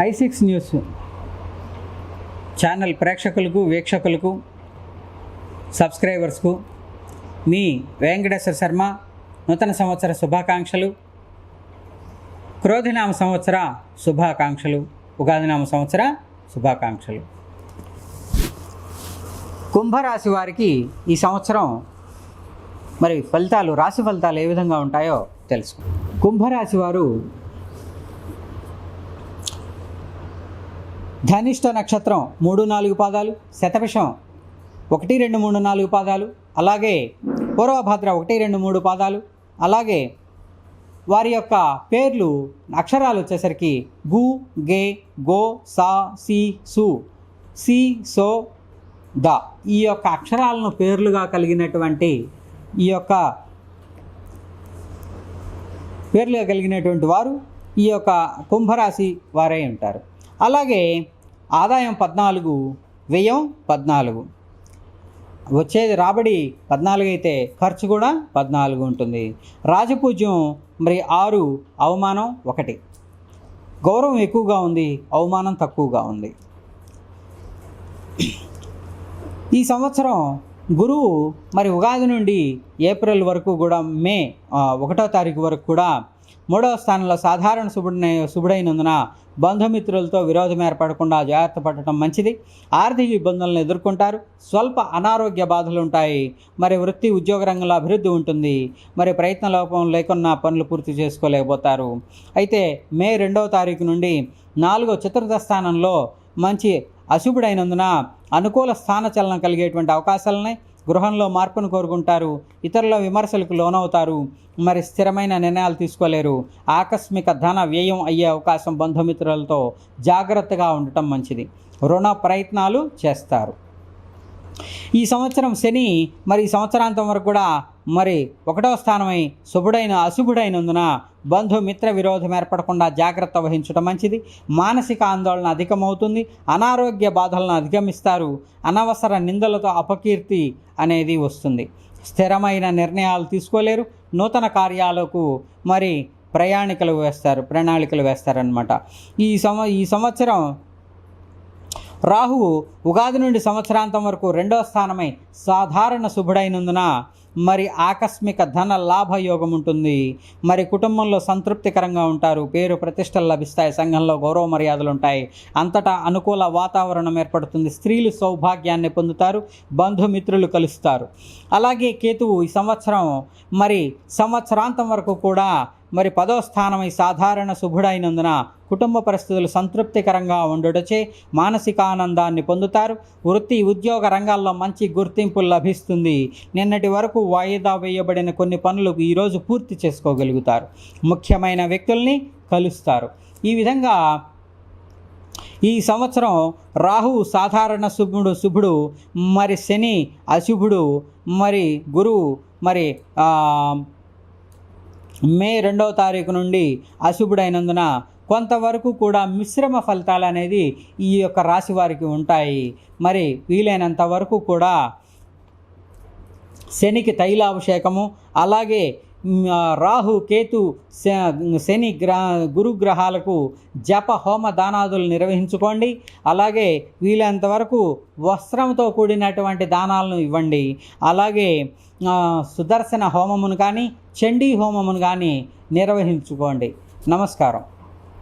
I six news. Channel ప్రేక్షకులకు వీక్షకులకు సబ్స్క్రైబర్స్కు మీ వెంకటేశ్వర శర్మ నూతన సంవత్సర శుభాకాంక్షలు క్రోధినామ సంవత్సర శుభాకాంక్షలు ఉగాదినామ సంవత్సర శుభాకాంక్షలు. కుంభరాశి వారికి ఈ సంవత్సరం మరి ఫలితాలు రాశి ఫలితాలు ఏ విధంగా ఉంటాయో తెలుసు కుంభరాశి వారు ధనిష్ట నక్షత్రం మూడు నాలుగు పాదాలు శతభిషం ఒకటి రెండు మూడు నాలుగు పాదాలు అలాగే పూర్వభద్ర ఒకటి రెండు మూడు పాదాలు అలాగే వారి యొక్క పేర్లు అక్షరాలు వచ్చేసరికి గు గే గో సా సి సు సి సో ద. ఈ యొక్క అక్షరాలను పేర్లుగా కలిగినటువంటి ఈ యొక్క పేర్లుగా కలిగినటువంటి వారు ఈ యొక్క కుంభరాశి వారై ఉంటారు. అలాగే ఆదాయం పద్నాలుగు వ్యయం పద్నాలుగు. వచ్చేది రాబడి పద్నాలుగు అయితే ఖర్చు కూడా పద్నాలుగు ఉంటుంది. రాజపూజ్యం మరి ఆరు అవమానం ఒకటి. గౌరవం ఎక్కువగా ఉంది అవమానం తక్కువగా ఉంది. ఈ సంవత్సరం గురువు మరి ఉగాది నుండి ఏప్రిల్ వరకు కూడా మే ఒకటో తారీఖు వరకు కూడా మూడవ స్థానంలో సాధారణ శుభుడైన శుభుడైనందున బంధుమిత్రులతో విరోధం ఏర్పడకుండా జాగ్రత్త పడటం మంచిది. ఆర్థిక ఇబ్బందులను ఎదుర్కొంటారు. స్వల్ప అనారోగ్య బాధలు ఉంటాయి. మరి వృత్తి ఉద్యోగ రంగంలో అభివృద్ధి ఉంటుంది. మరి ప్రయత్న లోపం లేకున్నా పనులు పూర్తి చేసుకోలేకపోతారు. అయితే మే రెండవ తారీఖు నుండి నాలుగో చతుర్థ స్థానంలో మంచి అశుభుడైనందున అనుకూల స్థానచలనం కలిగేటువంటి అవకాశాలున్నాయి. గృహంలో మార్పును కోరుకుంటారు. ఇతరుల విమర్శలకు లోనవుతారు. మరి స్థిరమైన నిర్ణయాలు తీసుకోలేరు. ఆకస్మిక ధన వ్యయం అయ్యే అవకాశం బంధుమిత్రులతో జాగ్రత్తగా ఉండటం మంచిది. రుణ ప్రయత్నాలు చేస్తారు. ఈ సంవత్సరం శని మరి ఈ సంవత్సరాంతం వరకు కూడా మరి ఒకటవ స్థానమై శుభుడైన అశుభుడైనందున బంధు మిత్ర విరోధం ఏర్పడకుండా జాగ్రత్త వహించడం మంచిది. మానసిక ఆందోళన అధికమవుతుంది. అనారోగ్య బాధలను అధిగమిస్తారు. అనవసర నిందలతో అపకీర్తి అనేది వస్తుంది. స్థిరమైన నిర్ణయాలు తీసుకోలేరు. నూతన కార్యాలకు మరి ప్రయాణికలు వేస్తారు ప్రణాళికలు వేస్తారనమాట ఈ సంవ ఈ సంవత్సరం రాహువు ఉగాది నుండి సంవత్సరాంతం వరకు రెండో స్థానమై సాధారణ శుభుడైనందున మరి ఆకస్మిక ధన లాభ యోగం ఉంటుంది. మరి కుటుంబంలో సంతృప్తికరంగా ఉంటారు. పేరు ప్రతిష్టలు లభిస్తాయి. సంఘంలో గౌరవ మర్యాదలు ఉంటాయి. అంతటా అనుకూల వాతావరణం ఏర్పడుతుంది. స్త్రీలు సౌభాగ్యాన్ని పొందుతారు. బంధుమిత్రులు కలుస్తారు. అలాగే కేతువు ఈ సంవత్సరం మరి సంవత్సరాంతం వరకు కూడా మరి పదో స్థానమై సాధారణ శుభుడైనందున కుటుంబ పరిస్థితులు సంతృప్తికరంగా ఉండుటచే మానసిక ఆనందాన్ని పొందుతారు. వృత్తి ఉద్యోగ రంగాల్లో మంచి గుర్తింపు లభిస్తుంది. నిన్నటి వరకు వాయిదా వేయబడిన కొన్ని పనులు ఈరోజు పూర్తి చేసుకోగలుగుతారు. ముఖ్యమైన వ్యక్తుల్ని కలుస్తారు. ఈ విధంగా ఈ సంవత్సరం రాహు సాధారణ శుభుడు శుభుడు మరి శని అశుభుడు మరి గురువు మరి మే రెండవ తారీఖు నుండి అశుభుడైనందున కొంతవరకు కూడా మిశ్రమ ఫలితాలు అనేది ఈ యొక్క రాశి వారికి ఉంటాయి. మరి వీలైనంత వరకు కూడా శనికి తైలాభిషేకము అలాగే రాహు కేతు శ- శని గ్రహ గురుగ్రహాలకు జప హోమ దానాదులు నిర్వహించుకోండి. అలాగే వీలైనంత వరకు వస్త్రంతో కూడినటువంటి దానాలను ఇవ్వండి. అలాగే సుదర్శన హోమమును కానీ చండీ హోమమును కానీ నిర్వహించుకోండి. నమస్కారం.